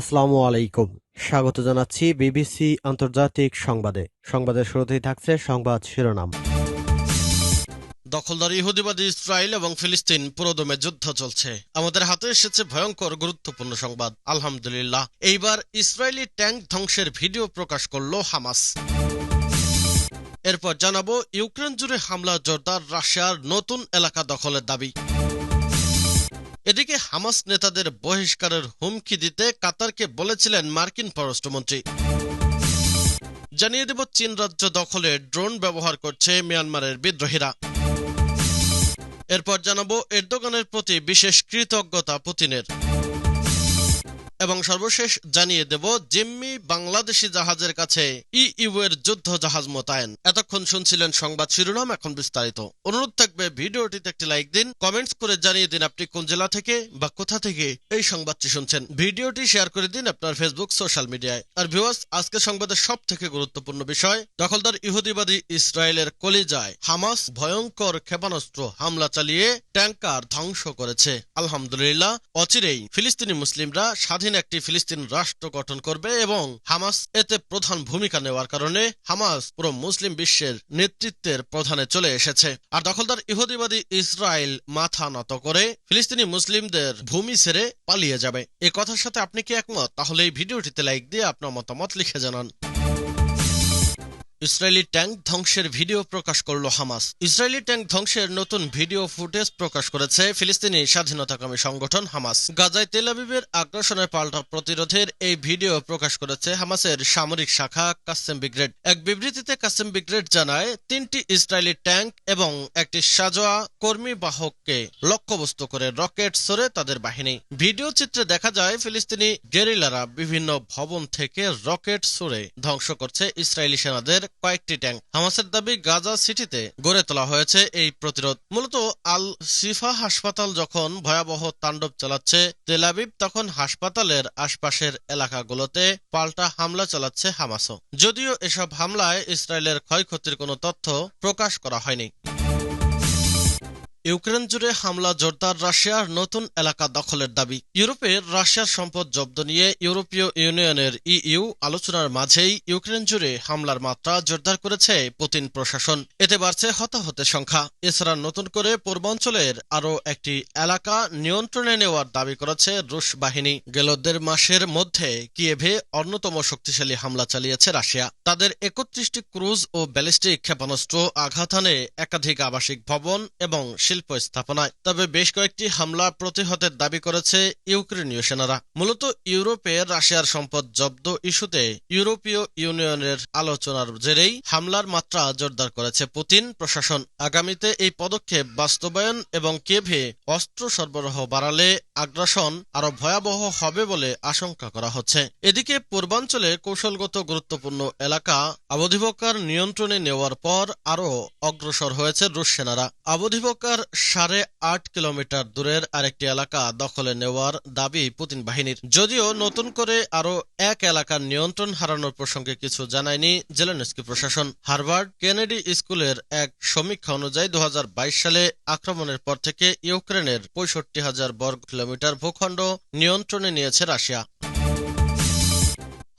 আসসালামু আলাইকুম। স্বাগত জানাচ্ছি বিবিসি আন্তর্জাতিক সংবাদে। সংবাদের শুরুতেই থাকছে সংবাদ শিরোনাম। দখলদার ইহুদিবাদী ইসরায়েল এবং ফিলিস্তিন পুরোদমে যুদ্ধ চলছে। আমাদের হাতে এসেছে ভয়ঙ্কর, গুরুত্বপূর্ণ সংবাদ। আলহামদুলিল্লাহ, এইবার ইসরায়েলি ট্যাঙ্ক ধ্বংসের ভিডিও প্রকাশ করল হামাস। এরপর জানাব, ইউক্রেন জুড়ে হামলা জোরদার, রাশিয়ার নতুন এলাকা দখলের দাবি। এদিকে হামাস নেতাদের বহিষ্কারের হুমকি দিতে কাতারকে বলেছিলেন মার্কিন পররাষ্ট্রমন্ত্রী। জানিয়ে দেব, চীন রাজ্য দখলে ড্রোন ব্যবহার করছে মিয়ানমারের বিদ্রোহীরা। এরপর জানাব, এরদোগানের প্রতি বিশেষ কৃতজ্ঞতা পুতিনের। এবং সর্বশেষ জানিয়ে দেব জিম্মি বাংলাদেশি জাহাজের কাছে ইইউ এর যুদ্ধ জাহাজ মোতায়েন। এতক্ষণ শুনছিলেন সংবাদ শিরোনাম, এখন বিস্তারিত। অনুরোধ থাকবে, ভিডিওটিতে একটি লাইক দিন, কমেন্টস করে জানিয়ে দিন আপনি কোন জেলা থেকে বা কোথা থেকে এই সংবাদটি শুনছেন। ভিডিওটি শেয়ার করে দিন আপনার ফেসবুক সোশ্যাল মিডিয়ায় আর ভিউয়ার্স আজকে সংবাদের সব থেকে গুরুত্বপূর্ণ বিষয়, দখলদার ইহুদিবাদী ইসরায়েলের কলিজায় হামাস ভয়ঙ্কর ক্ষেপণাস্ত্র হামলা চালিয়ে ট্যাঙ্কার ধ্বংস করেছে। আলহামদুলিল্লাহ, অচিরেই ফিলিস্তিনি মুসলিমরা স্বাধীন একটি ফিলিস্তিন রাষ্ট্র গঠন করবে এবং হামাস এতে প্রধান ভূমিকা নেওয়ার কারণে হামাস পুরো মুসলিম বিশ্বের নেতৃত্বের প্রধানে চলে এসেছে। আর দখলদার ইহুদিবাদী ইসরায়েল মাথা নত করে ফিলিস্তিনি মুসলিমদের ভূমি ছেড়ে পালিয়ে যাবে। এ কথার সাথে আপনি কি একমত? তাহলে এই ভিডিওটিতে লাইক দিয়ে আপনার মতামত লিখে জানান। ইসরায়েলি ট্যাঙ্ক ধ্বংসের ভিডিও প্রকাশ করল হামাস। ইসরায়েলি ট্যাঙ্ক ধ্বংসের নতুন ভিডিও ফুটেজ প্রকাশ করেছে ফিলিস্তিনি স্বাধীনতাকামী সংগঠন হামাস। গাজায় তেল আবিবের আগ্রাসনের পাল্টা প্রতিরোধের এই ভিডিও প্রকাশ করেছে হামাসের সামরিক শাখা কাসেম ব্রিগেড এক বিবৃতিতে কাসেম ব্রিগেড জানায়, তিনটি ইসরায়েলি ট্যাঙ্ক এবং একটি সাজোয়া কর্মী বাহককে লক্ষ্যবস্তু করে রকেট সরে তাদের বাহিনী। ভিডিও চিত্রে দেখা যায়, ফিলিস্তিনি গেরিলারা বিভিন্ন ভবন থেকে রকেট সরে ধ্বংস করছে ইসরায়েলি সেনাদের কয়েকটি ট্যাঙ্ক হামাসের দাবি গাজা সিটিতে গড়ে তোলা হয়েছে এই প্রতিরোধ। মূলত আল সিফা হাসপাতাল যখন ভয়াবহ তাণ্ডব চালাচ্ছে তেলাবিব তখন হাসপাতালের আশপাশের এলাকাগুলোতে পাল্টা হামলা চালাচ্ছে হামাসও। যদিও এসব হামলায় ইসরায়েলের ক্ষয়ক্ষতির কোনো তথ্য প্রকাশ করা হয়নি। ইউক্রেন জুড়ে হামলা জোরদার রাশিয়ার নতুন এলাকা দখলের দাবি। ইউরোপের রাশিয়ার সম্পদ জব্দ নিয়ে ইউরোপীয় ইউনিয়নের ইইউ আলোচনার মাঝেই ইউক্রেন জুড়ে হামলার মাত্রা জোরদার করেছে পুতিন প্রশাসন। এতে বাড়ছে হতাহতের সংখ্যা। এছাড়া নতুন করে পূর্বাঞ্চলের আরও একটি এলাকা নিয়ন্ত্রণে নেওয়ার দাবি করেছে রুশ বাহিনী। গেল দেড় মাসের মধ্যে কিয়েভে অন্যতম শক্তিশালী হামলা চালিয়েছে রাশিয়া। তাদের একত্রিশটি ক্রুজ ও ব্যালিস্টিক ক্ষেপণাস্ত্র আঘাত হানে একাধিক আবাসিক ভবন এবং শিল্প স্থাপনায় তবে বেশ কয়েকটি হামলা প্রতিহতের দাবি করেছে ইউক্রেনীয় সেনারা। মূলত ইউরোপে রাশিয়ার সম্পদ জব্দ ইস্যুতে ইউরোপীয় ইউনিয়নের আলোচনার জেরেই হামলার মাত্রা জোরদার করেছে পুতিন। প্রশাসন আগামীতে এই পদক্ষেপ বাস্তবায়ন এবং কেভে অস্ত্র সরবরাহ বাড়ালে আগ্রাসন আরও ভয়াবহ হবে বলে আশঙ্কা করা হচ্ছে। এদিকে পূর্বাঞ্চলে কৌশলগত গুরুত্বপূর্ণ এলাকা আবধিবকার নিয়ন্ত্রণে নেওয়ার পর আরও অগ্রসর হয়েছে রুশ সেনারা। আবধিবকার সাড়ে আট কিলোমিটার দূরের আরেকটি এলাকা দখলে নেওয়ার দাবি পুতিন বাহিনীর। যদিও নতুন করে আরও এক এলাকার নিয়ন্ত্রণ হারানোর প্রসঙ্গে কিছু জানায়নি জেলেনস্কি প্রশাসন। হারভার্ড কেনেডি স্কুলের এক সমীক্ষা অনুযায়ী দু হাজার বাইশ সালে আক্রমণের পর থেকে ইউক্রেনের পঁয়ষট্টি হাজার বর্গ কিলোমিটার ভূখণ্ড নিয়ন্ত্রণে নিয়েছে রাশিয়া।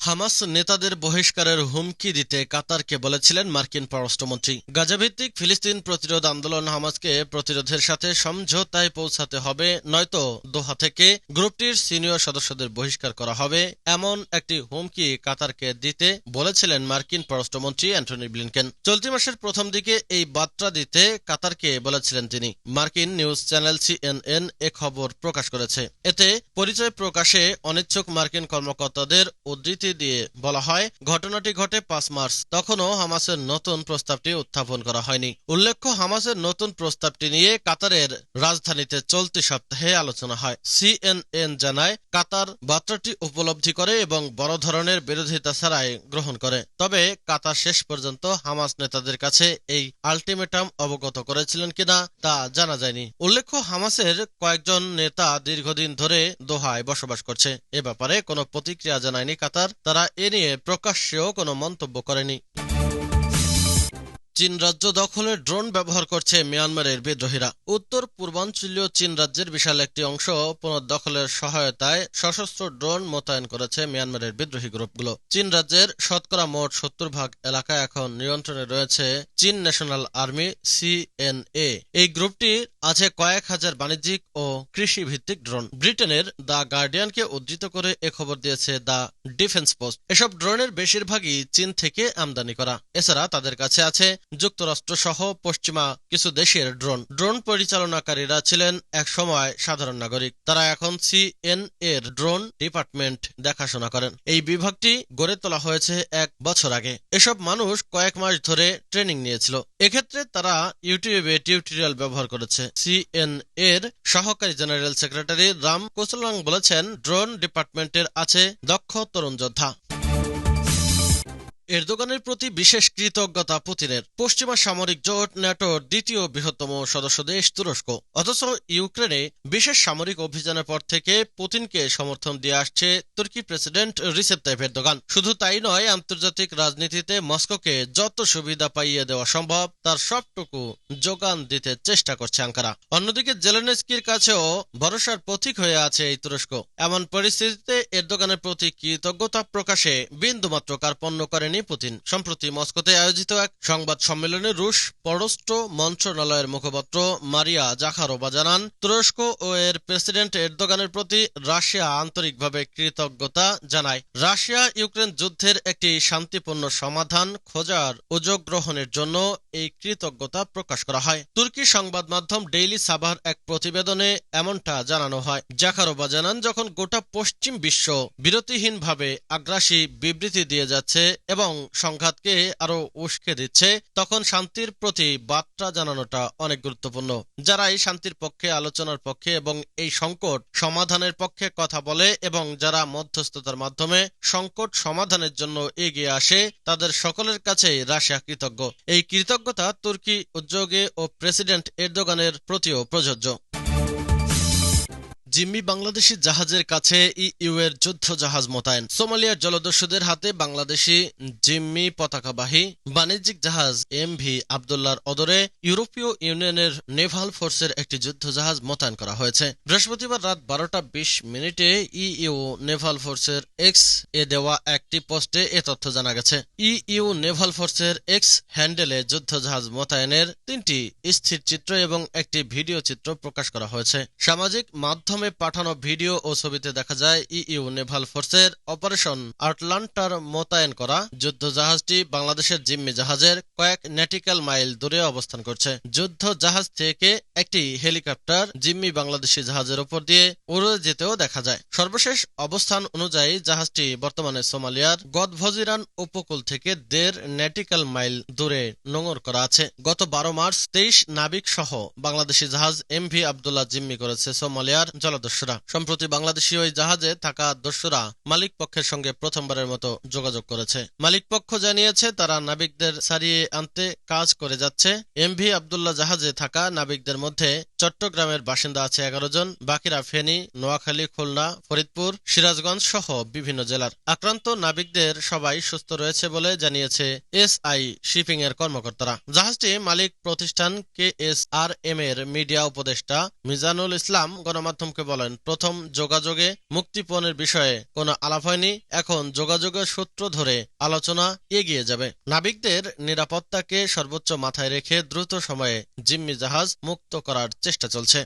হামাস নেতাদের বহিষ্কারের হুমকি দিতে কাতারকে বলেছিলেন মার্কিন পররাষ্ট্রমন্ত্রী। গাজাভিত্তিক ফিলিস্তিন প্রতিরোধ আন্দোলন হামাসকে প্রতিরোধের সাথে সমঝোতায় পৌঁছাতে হবে, নয়তো দোহা থেকে গ্রুপটির সিনিয়র সদস্যদের বহিষ্কার করা হবে, এমন একটি হুমকি কাতারকে দিতে বলেছিলেন মার্কিন পররাষ্ট্রমন্ত্রী অ্যান্টনি ব্লিনকেন। চলতি মাসের প্রথম দিকে এই বার্তা দিতে কাতারকে বলেছিলেন তিনি। মার্কিন নিউজ চ্যানেল সিএনএন এ খবর প্রকাশ করেছে। এতে পরিচয় প্রকাশে অনিচ্ছুক মার্কিন কর্মকর্তাদের উদ্ধৃতি দিয়ে বলা হয়, ঘটনাটি ঘটে পাঁচ মার্চ। তখনও হামাসের নতুন প্রস্তাবটি উত্থাপন করা হয়নি। উল্লেখ্য, হামাসের নতুন প্রস্তাবটি নিয়ে কাতারের রাজধানীতে চলতি সপ্তাহে আলোচনা হয়। সিএনএন জানায়, কাতার বার্তাটি উপলব্ধি করে এবং বড় ধরনের বিরোধিতা ছাড়াই গ্রহণ করে। তবে কাতার শেষ পর্যন্ত হামাস নেতাদের কাছে এই আলটিমেটাম অবগত করেছিলেন কিনা তা জানা যায়নি। উল্লেখ্য, হামাসের কয়েকজন নেতা দীর্ঘদিন ধরে দোহায় বসবাস করছে। এ ব্যাপারে কোনো প্রতিক্রিয়া জানায়নি কাতার। তারা এ নিয়ে প্রকাশ্যেও কোনো মন্তব্য করেনি। চীন রাজ্য দখলে ড্রোন ব্যবহার করছে মিয়ানমারের বিদ্রোহীরা। উত্তর পূর্বাঞ্চলীয় চীন রাজ্যের বিশাল একটি অংশ পুনর্দখলের সহায়তায় সশস্ত্র ড্রোন মোতায়েন করেছে মিয়ানমারের বিদ্রোহী গ্রুপগুলো। চীন রাজ্যের শতকরা মোট সত্তর ভাগ এলাকা এখন নিয়ন্ত্রণে রয়েছে চীন ন্যাশনাল আর্মি সিএনএ এই গ্রুপটির আছে কয়েক হাজার বাণিজ্যিক ও কৃষি ভিত্তিক ড্রোন। ব্রিটেনের দ্য গার্ডিয়ানকে উদ্ধৃত করে এ খবর দিয়েছে দ্য ডিফেন্স পোস্ট। এসব ড্রোনের বেশিরভাগই চীন থেকে আমদানি করা। এছাড়া তাদের কাছে আছে যুক্তরাষ্ট্র সহ পশ্চিমা কিছু দেশের ড্রোন। ড্রোন পরিচালনাকারীরা ছিলেন এক সময় সাধারণ নাগরিক। তারা এখন সিএন এর ড্রোন ডিপার্টমেন্ট দেখাশোনা করেন। এই বিভাগটি গড়ে তোলা হয়েছে এক বছর আগে। এসব মানুষ কয়েক মাস ধরে ট্রেনিং নিয়েছিল। এক্ষেত্রে তারা ইউটিউবে টিউটোরিয়াল ব্যবহার করেছে। সিএন এর সহকারী জেনারেল সেক্রেটারি রাম কোসলাং বলেছেন ড্রোন ডিপার্টমেন্টের আছে দক্ষ তরুণ যোদ্ধা। এরদোগানের প্রতি বিশেষ কৃতজ্ঞতা পুতিনের। পশ্চিমা সামরিক জোট ন্যাটোর দ্বিতীয় বৃহত্তম সদস্য দেশ তুরস্ক। অথচ ইউক্রেনে বিশেষ সামরিক অভিযানের পর থেকে পুতিনকে সমর্থন দিয়ে আসছে তুর্কি প্রেসিডেন্ট রিসেপ তাইপ এরদোগান। শুধু তাই নয়, আন্তর্জাতিক রাজনীতিতে মস্কোকে যত সুবিধা পাইয়ে দেওয়া সম্ভব, তার সবটুকু যোগান দিতে চেষ্টা করছে আঙ্কারা। অন্যদিকে জেলেনস্কির কাছেও ভরসার প্রতীক হয়ে আছে এই তুরস্ক। এমন পরিস্থিতিতে এরদোগানের প্রতি কৃতজ্ঞতা প্রকাশে বিন্দুমাত্র কার্পণ্য করেনি পুতিন। সম্প্রতি মস্কোতে আয়োজিত এক সংবাদ সম্মেলনে রুশ পররাষ্ট্র মন্ত্রণালয়ের মুখপাত্র মারিয়া জাখারোবা জানান, তুরস্ক ও এর প্রেসিডেন্ট এরদোগানের প্রতি রাশিয়া আন্তরিকভাবে কৃতজ্ঞতা জানায়। রাশিয়া ইউক্রেন যুদ্ধের একটি শান্তিপূর্ণ সমাধান খোঁজার উদ্যোগ গ্রহণের জন্য এই কৃতজ্ঞতা প্রকাশ করা হয়। তুর্কি সংবাদ মাধ্যম ডেইলি সাভার এক প্রতিবেদনে এমনটা জানানো হয়। জাখারোবা জানান, যখন গোটা পশ্চিম বিশ্ব বিরতিহীনভাবে আগ্রাসী বিবৃতি দিয়ে যাচ্ছে এবং সংঘাতকে আরও উস্কে দিচ্ছে, তখন শান্তির প্রতি বার্তা জানানোটা অনেক গুরুত্বপূর্ণ। যারা এই শান্তির পক্ষে, আলোচনার পক্ষে এবং এই সংকট সমাধানের পক্ষে কথা বলে এবং যারা মধ্যস্থতার মাধ্যমে সংকট সমাধানের জন্য এগিয়ে আসে, তাদের সকলের কাছে রাশিয়া কৃতজ্ঞ। এই কৃতজ্ঞতা তুর্কি উদ্যোগে ও প্রেসিডেন্ট এরদোগানের প্রতিও প্রযোজ্য। জিম্মি বাংলাদেশি জাহাজের কাছে ইইউ এর যুদ্ধ জাহাজ মোতায়েন। সোমালিয়ার জলদস্যুদের হাতে বাংলাদেশি জিম্মি পতাকাবাহী বাণিজ্যিক জাহাজ এম ভি আবদুল্লার অদরে ইউরোপীয় ইউনিয়নের নেভাল ফোর্সের একটি যুদ্ধ জাহাজ মোতায়েন করা হয়েছে। বৃহস্পতিবার রাত বারোটা বিশ মিনিটে ইইউ নেভাল ফোর্সের এক্স এ দেওয়া একটি পোস্টে এ তথ্য জানা গেছে। ইইউ নেভাল ফোর্সের এক্স হ্যান্ডেলে যুদ্ধ জাহাজ মোতায়েনের তিনটি স্থির চিত্র এবং একটি ভিডিও চিত্র প্রকাশ করা হয়েছে। সামাজিক মাধ্যম মাধ্যমে পাঠানো ভিডিও ও ছবিতে দেখা যায় ইইউ নেভাল ফোর্সের অপারেশন আটলান্টার মোতায়েন করা। যুদ্ধ জাহাজটি বাংলাদেশের জিম্মি জাহাজের কয়েক ন্যাটিক্যাল মাইল দূরে অবস্থান করছে। যুদ্ধ জাহাজ থেকে একটি হেলিকপ্টার জিম্মি বাংলাদেশি জাহাজের উপর দিয়ে উড়ে যেতেও দেখা যায়। সর্বশেষ অবস্থান অনুযায়ী জাহাজটি বর্তমানে সোমালিয়ার গদভজিরান উপকূল থেকে দেড় ন্যাটিক্যাল মাইল দূরে নোঙর করা আছে। গত বারো মার্চ তেইশ নাবিক সহ বাংলাদেশি জাহাজ এম ভি আবদুল্লাহ জিম্মি করেছে সোমালিয়ার জলদস্যুরা সম্প্রতি বাংলাদেশি ওই জাহাজে থাকা দস্যুরা মালিক পক্ষের সঙ্গে প্রথমবারের মতো যোগাযোগ করেছে। মালিক পক্ষ জানিয়েছে, তারা নাবিকদের সারিয়ে আনতে কাজ করে যাচ্ছে। এমভি আবদুল্লাহ জাহাজে থাকা নাবিকদের মধ্যে চট্টগ্রামের বাসিন্দা আছে এগারো জন। বাকিরা ফেনী, নোয়াখালী, খুলনা, ফরিদপুর, সিরাজগঞ্জ সহ বিভিন্ন জেলার। আক্রান্ত নাবিকদের সবাই সুস্থ রয়েছে বলে জানিয়েছে এস আই শিপিং এর কর্মকর্তারা। জাহাজটি মালিক প্রতিষ্ঠান কে এস আর এম এর মিডিয়া উপদেষ্টা মিজানুল ইসলাম গণমাধ্যমকে বলেন, প্রথম যোগাযোগে মুক্তিপণের বিষয়ে কোনো আলাপ হয়নি, এখন যোগাযোগের সূত্র ধরে আলোচনা এগিয়ে যাবে। নাবিকদের নিরাপত্তাকে সর্বোচ্চ মাথায় রেখে দ্রুত সময়ে জিম্মি জাহাজ মুক্ত করার চেষ্টা চলছে।